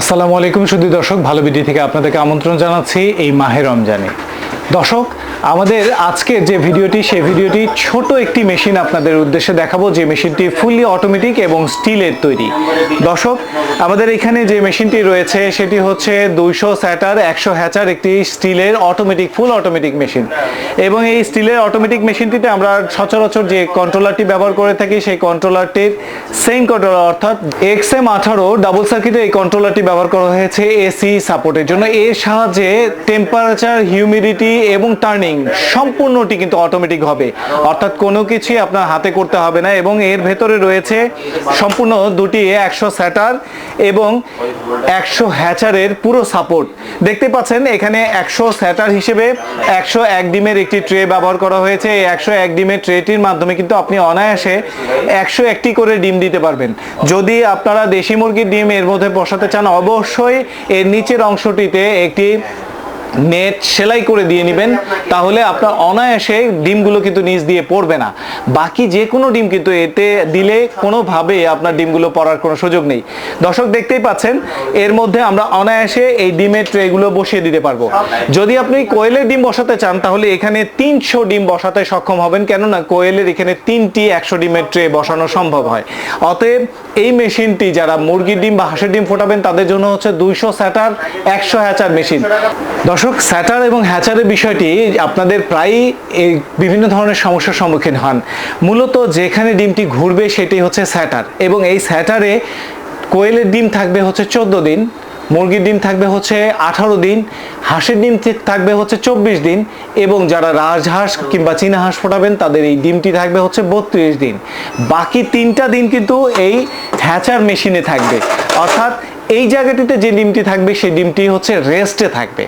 আসসালামু আলাইকুম সুদী দর্শক ভালো ভিডিও থেকে আপনাদেরকে আমন্ত্রণ জানাচ্ছি এই মাহে রমজানে। দর্শক আমাদের আজকের যে ভিডিওটি, সেই ভিডিওটি ছোট একটি মেশিন আপনাদের উদ্দেশ্যে দেখাবো। যে মেশিনটি ফুললি অটোমেটিক এবং স্টিলের তৈরি। দর্শক, আমাদের এখানে যে মেশিনটি রয়েছে, সেটি হচ্ছে দুইশো স্যাটার, একশো হ্যাচার একটি স্টিলের অটোমেটিক ফুল অটোমেটিক মেশিন এবং এই স্টিলের অটোমেটিক মেশিনটিতে আমরা সচরাচর যে কন্ট্রোলারটি ব্যবহার করে থাকি, সেই কন্ট্রোলারটির সেম কন্ট্রোলার অর্থাৎ এক্স এম আঠারো ডাবল সার্কিটে এই কন্ট্রোলারটি ব্যবহার করা হয়েছে এসি সাপোর্টের জন্য। এর সাহায্যে টেম্পারেচার হিউমিডিটি এবং টার্নিং সম্পূর্ণটি কিন্তু অটোমেটিক হবে। অর্থাৎ কোনো কিছুই আপনার হাতে করতে হবে না এবং এর ভেতরে রয়েছে সম্পূর্ণ দুটি একশো স্যাটার এবং একশো হ্যাচারের পুরো সাপোর্ট দেখতে পাচ্ছেন, এখানে একশো স্যাটার হিসেবে একশো এক ডিমের একটি ট্রে ব্যবহার করা হয়েছে। এই একশো এক ডিমের ট্রেটির মাধ্যমে কিন্তু আপনি অনায়াসে একশো একটি করে ডিম দিতে পারবেন। যদি আপনারা দেশি মুরগির ডিম এর মধ্যে বসাতে চান, অবশ্যই এর নিচের অংশটিতে একটি নেট সেলাই করে দিয়ে নেবেন, তাহলে আপনার অনায়াসে ডিমগুলো কিন্তু নিচ দিয়ে পড়বে না। বাকি যে কোনো ডিম কিন্তু এতে দিলে কোনোভাবে আপনার ডিমগুলো পড়ার কোনো সুযোগ নেই। দর্শক দেখতেই পাচ্ছেন, এর মধ্যে আমরা অনায়াসে এই ডিমের ট্রেগুলো বসিয়ে দিতে পারব। যদি আপনি কোয়েলের ডিম বসাতে চান, তাহলে এখানে তিনশো ডিম বসাতে সক্ষম হবেন, কেননা কোয়েলের এখানে তিনটি একশো ডিমের ট্রে বসানো সম্ভব হয়। অতএব এই মেশিনটি যারা মুরগির ডিম বা হাঁসের ডিম ফোটাবেন, তাদের জন্য হচ্ছে দুইশো স্যাটার, একশো হ্যাচার মেশিন। দর্শক, স্যাটার এবং হ্যাচারের বিষয়টি আপনাদের প্রায়ই এই বিভিন্ন ধরনের সমস্যার সম্মুখীন হন। মূলত যেখানে ডিমটি ঘুরবে সেটি হচ্ছে স্যাটার এবং এই স্যাটারে কোয়েলের ডিম থাকবে হচ্ছে চোদ্দ দিন। মুরগির ডিম থাকবে হচ্ছে আঠারো দিন, হাঁসের ডিম থাকবে হচ্ছে চব্বিশ দিন এবং যারা রাজহাঁস কিংবা চীনা হাঁস ফোটাবেন, তাদের এই ডিমটি থাকবে হচ্ছে বত্রিশ দিন। বাকি তিনটা দিন কিন্তু এই হ্যাচার মেশিনে থাকবে। অর্থাৎ এই জায়গাটিতে যে ডিমটি থাকবে, সেই ডিমটি হচ্ছে রেস্টে থাকবে।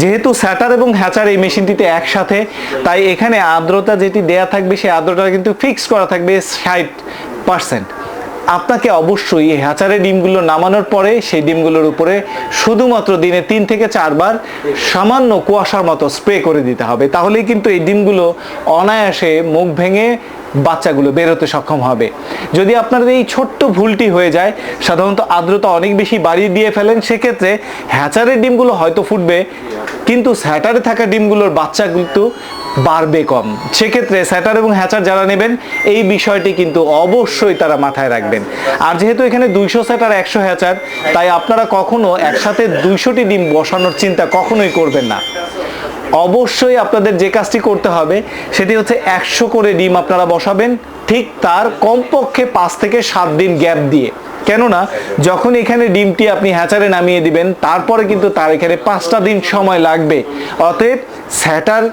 যেহেতু স্যাটার এবং হ্যাচার এই মেশিনটিতে একসাথে, তাই এখানে আর্দ্রতা যেটি দেয়া থাকবে, সেই আর্দ্রতা কিন্তু ফিক্স করা থাকবে ষাট পার্সেন্ট আপনাকে অবশ্যই এই হ্যাচারের ডিমগুলো নামানোর পরে সেই ডিমগুলোর উপরে শুধুমাত্র দিনে তিন থেকে চারবার সামান্য কুয়াশার মতো স্প্রে করে দিতে হবে। তাহলেই কিন্তু এই ডিমগুলো অনায়াসে মুখ ভেঙে বাচ্চাগুলো বেরোতে সক্ষম হবে। যদি আপনাদের এই ছোট্ট ভুলটি হয়ে যায়, সাধারণত আর্দ্রতা অনেক বেশি বাড়িয়ে দিয়ে ফেলেন, সেক্ষেত্রে হ্যাচারের ডিমগুলো হয়তো ফুটবে কিন্তু স্যাটারে থাকা ডিমগুলোর বাচ্চা কিন্তু বাড়বে কম। সেক্ষেত্রে স্যাটার এবং হ্যাচার যারা নেবেন, এই বিষয়টি কিন্তু অবশ্যই তারা মাথায় রাখবেন। আর যেহেতু এখানে দুইশো স্যাটার, একশো হ্যাচার, তাই আপনারা কখনো একসাথে দুইশোটি ডিম বসানোর চিন্তা কখনোই করবেন না। অবশ্যই আপনাদের যে কাজটি করতে হবে, সেটি হচ্ছে একশো করে ডিম আপনারা বসাবেন, ঠিক তার কমপক্ষে পাঁচ থেকে সাত দিন গ্যাপ দিয়ে। কেননা, যখন এখানে ডিমটি আপনি হ্যাচারে নামিয়ে দিবেন, তারপরে কিন্তু তার এখানে পাঁচটা দিন সময় লাগবে। অতএব স্যাটার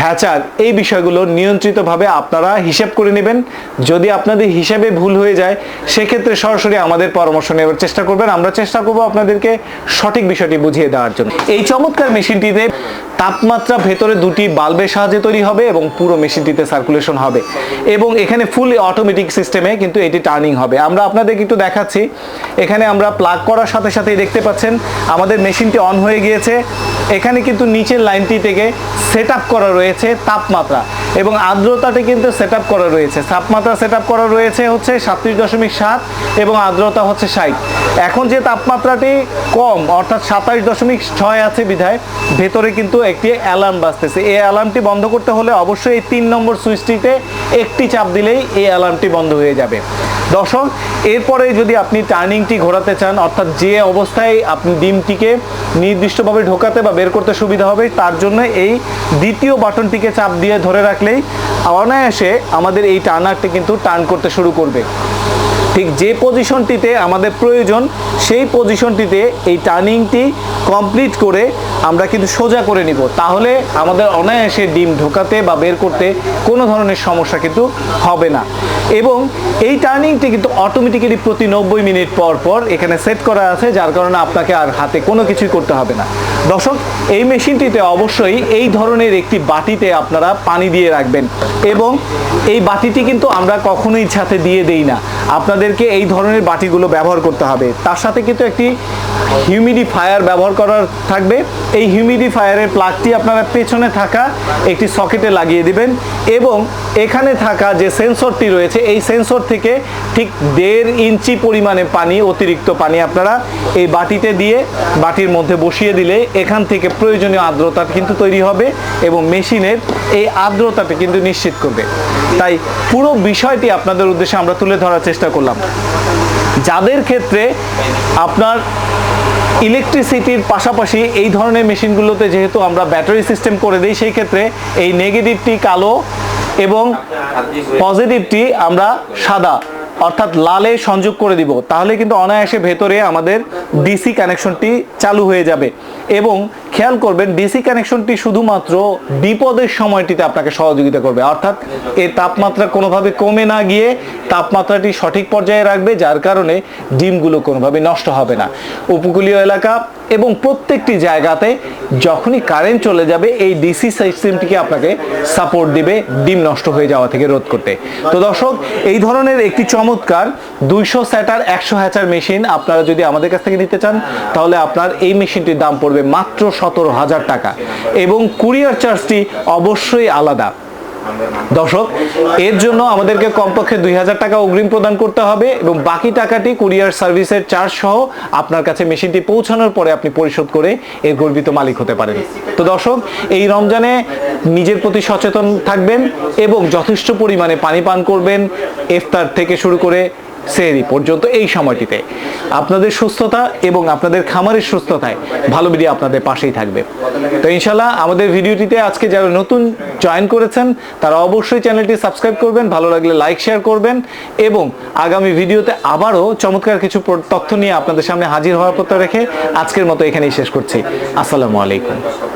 হ্যাচার এই বিষয়গুলো নিয়ন্ত্রিতভাবে আপনারা হিসেব করে নেবেন। যদি আপনাদের হিসাবে ভুল হয়ে যায়, সেক্ষেত্রে সরাসরি আমাদের পরামর্শ নেওয়ার চেষ্টা করবেন। আমরা চেষ্টা করব আপনাদেরকে সঠিক বিষয়টি বুঝিয়ে দেওয়ার জন্য। এই চমৎকার মেশিনটিতে তাপমাত্রা ভেতরে দুটি বাল্বের সাহায্যে তৈরি হবে এবং পুরো মেশিনটিতে সার্কুলেশন হবে। এবং এখানে ফুল অটোমেটিক সিস্টেমে কিন্তু এটি টার্নিং হবে। আমরা আপনাদেরকে একটু দেখাচ্ছি। এখানে আমরা প্লাগ করার সাথে সাথেই দেখতে পাচ্ছেন, আমাদের মেশিনটি অন হয়ে গিয়েছে। এখানে কিন্তু নিচের লাইনটি থেকে সেট আপ করা রয়েছে। তাপমাত্রা এবং আর্দ্রতাটি কিন্তু সেট করা রয়েছে। তাপমাত্রা সেট করা রয়েছে হচ্ছে সাতত্রিশ দশমিক সাত এবং আর্দ্রতা হচ্ছে ষাট। এখন যে তাপমাত্রাটি কম, অর্থাৎ সাতাশ দশমিক ছয় আছে বিধায়, ভেতরে কিন্তু একটি অ্যালার্ম বাজতেছে। এই অ্যালার্মটি বন্ধ করতে হলে অবশ্যই এই তিন নম্বর সুইচটিতে একটি চাপ দিলেই এই অ্যালার্মটি বন্ধ হয়ে যাবে। দর্শক, এরপরে যদি আপনি টার্নিংটি ঘোরাতে চান, অর্থাৎ যে অবস্থায় আপনি ডিমটিকে নির্দিষ্টভাবে ঢোকাতে বা বের করতে সুবিধা হবে, তার জন্য এই দ্বিতীয় বাটনটিকে চাপ দিয়ে ধরে রাখলেই অনায়াসে আমাদের এই টার্নারটি কিন্তু টার্ন করতে শুরু করবে। ঠিক যে পজিশনটিতে আমাদের প্রয়োজন, সেই পজিশনটিতে এই টার্নিংটি কমপ্লিট করে আমরা কিন্তু সোজা করে নিব। তাহলে আমাদের অনায়াসে ডিম ঢোকাতে বা বের করতে কোনো ধরনের সমস্যা কিন্তু হবে না। এবং এই টার্নিংটি কিন্তু অটোমেটিক্যালি প্রতি নব্বই মিনিট পর পর এখানে সেট করা আছে, যার কারণে আপনাকে আর হাতে কোনো কিছুই করতে হবে না। দর্শক, এই মেশিনটিতে অবশ্যই এই ধরনের একটি বাটিতে আপনারা পানি দিয়ে রাখবেন। এবং এই বাটিটি কিন্তু আমরা কখনোই ছাতে দিয়ে দেই না। আপনাদের আমাদেরকে এই ধরনের বাটিগুলো ব্যবহার করতে হবে। তার সাথে কিন্তু একটি হিউমিডিফায়ার ব্যবহার করার থাকবে। এই হিউমিডিফায়ারের প্লাগটি আপনারা পেছনে থাকা একটি সকেটে লাগিয়ে দিবেন এবং এখানে থাকা যে সেন্সরটি রয়েছে, এই সেন্সর থেকে ঠিক দেড় ইঞ্চি পরিমাণে পানি, অতিরিক্ত পানি আপনারা এই বাটিতে দিয়ে বাটির মধ্যে বসিয়ে দিলে এখান থেকে প্রয়োজনীয় আর্দ্রতা কিন্তু তৈরি হবে এবং মেশিনের এই আর্দ্রতাটি কিন্তু নিশ্চিত করবে। তাই পুরো বিষয়টি আপনাদের উদ্দেশ্যে আমরা তুলে ধরার করলাম। যাদের ক্ষেত্রে আপনার ইলেকট্রিসিটির পাশাপাশি এই ধরনের মেশিনগুলোতে যেহেতু আমরা ব্যাটারি সিস্টেম করে দিই, সেই ক্ষেত্রে এই নেগেটিভটি কালো এবং পজিটিভটি আমরা সাদা। অর্থাৎ লালে সংযোগ করে দিব, তাহলে কিন্তু অনায়াসে ভেতরে আমাদের ডিসি কানেকশনটি চালু হয়ে যাবে। এবং খেয়াল করবেন, ডিসি কানেকশনটি শুধুমাত্র বিপদের সময়টিতে আপনাকে সহযোগিতা করবে। অর্থাৎ এর তাপমাত্রা কোনোভাবে কমে না গিয়ে তাপমাত্রাটি সঠিক পর্যায়ে রাখবে, যার কারণে ডিমগুলো কোনোভাবে নষ্ট হবে না। উপকূলীয় এলাকা এবং প্রত্যেকটি জায়গাতে যখনই কারেন্ট চলে যাবে, এই ডিসি সিস্টেমটিকে আপনাকে সাপোর্ট দিবে ডিম নষ্ট হয়ে যাওয়া থেকে রোধ করতে। তো দর্শক, এই ধরনের একটি চমৎকার। দুইশো স্যাটার একশো হ্যাচার মেশিন আপনারা যদি আমাদের কাছ থেকে নিতে চান, তাহলে আপনার এই মেশিনটির দাম পড়বে মাত্র সতেরো হাজার টাকা। এবং কুরিয়ার চার্জটি অবশ্যই আলাদা। দর্শক, এর জন্য আমাদেরকে কমপক্ষে দুই হাজার টাকা অগ্রিম প্রদান করতে হবে এবং বাকি টাকাটি কুরিয়ার সার্ভিসের চার্জ সহ আপনার কাছে মেশিনটি পৌঁছানোর পরে আপনি পরিশোধ করে এর গর্বিত মালিক হতে পারেন। তো দর্শক, এই রমজানে নিজের প্রতি সচেতন থাকবেন এবং যথেষ্ট পরিমাণে পানি পান করবেন। ইফতার থেকে শুরু করে সেহরি পর্যন্ত এই সময়টিতে। আপনাদের সুস্থতা এবং আপনাদের খামারের সুস্থতায় ভালো ভিডিও আপনাদের পাশেই থাকবে। তো ইনশাল্লাহ আমাদের ভিডিওটিতে আজকে যারা নতুন জয়েন করেছেন, তারা অবশ্যই চ্যানেলটি সাবস্ক্রাইব করবেন, ভালো লাগলে লাইক শেয়ার করবেন এবং আগামী ভিডিওতে আবারও চমৎকার কিছু তথ্য নিয়ে আপনাদের সামনে হাজির হওয়ার প্রত্যয় রেখে আজকের মতো এখানেই শেষ করছি। আসসালামু আলাইকুম।